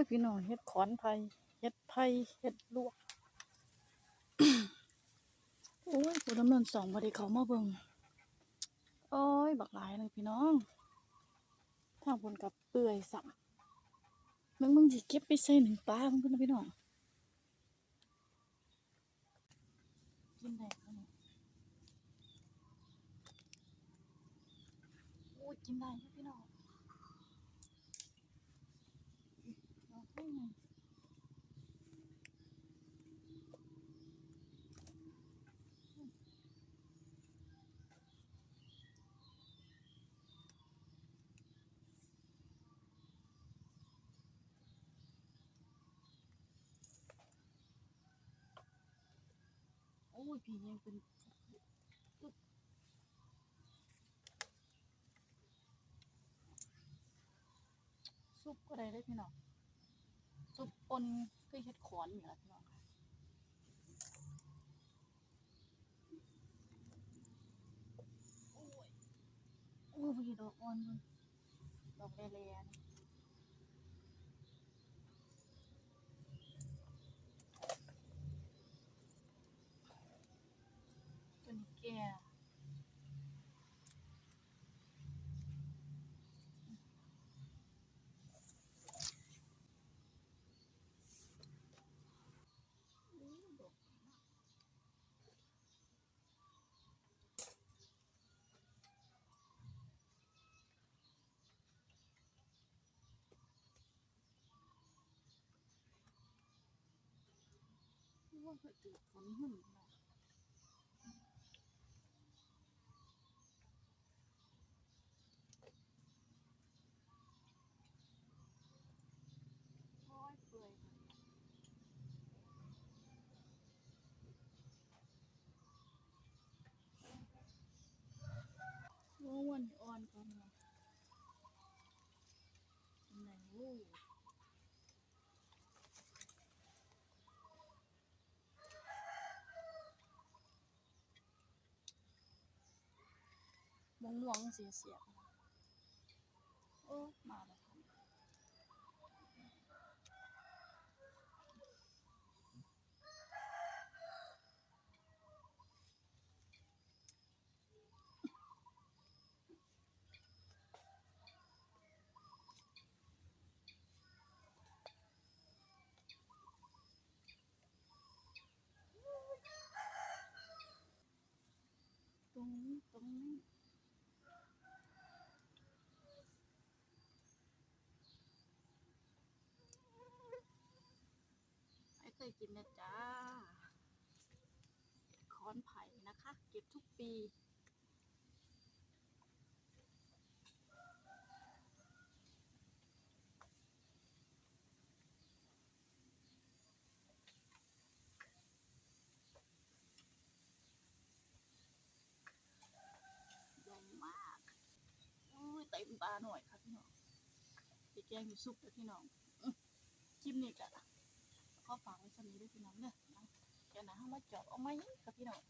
ยพี่น้องเฮ็ดขอนไผ่เฮ็ดไผ่เฮ็ดลวกโอ้ยผู้ดำเนินสองบ่ได้เข้ามาเบิงโอ้ย บักหลายเลยพี่น้องทางบนกับเปื่อยสับมึงมึงสิเก็บไปใส่หนึ่งปลามึงเพื่อนพี่น้องกินได้บ่เนี่ยโอ้ยกินได้พี่น้องเอาให้หน่อยโอ้ยพี่ยังเป็นซุปก็ได้เลยพี่น้องซุปปนคือเฮ็ดขอนนี่แล่ะพี่น้องค่ะโอ้ยโอ้ยดอกอ่อนดอกแลๆ นี่ตัวนี้แก่อู้ดอกว่าเพิ่นถือฝนหุ่นเนาะ โอ้ยเปื่อยค่ะโอ้วันนี้อ่อนก่อนเนาะ ไหนโอ้ม่วงม่วงๆเสียเสียบๆโอ้มาแล้วค่ะ ตรงนี้ตรงนี้ไม่เคย กินนะจ้าคอนไผ่นะคะ เก็บทุกปีใหญ่มากอุ้ยเต็มตาหน่อยค่ะพี่น้องไปแกงอยู่ซุปเลยพี่น้องอื้อคลิปนี้กะ ขอฝากไว้สำนี้ด้วยพี่น้องเนอะเดี๋ยวนะห้ามาเจาะเอาไหมกับพี่น้อง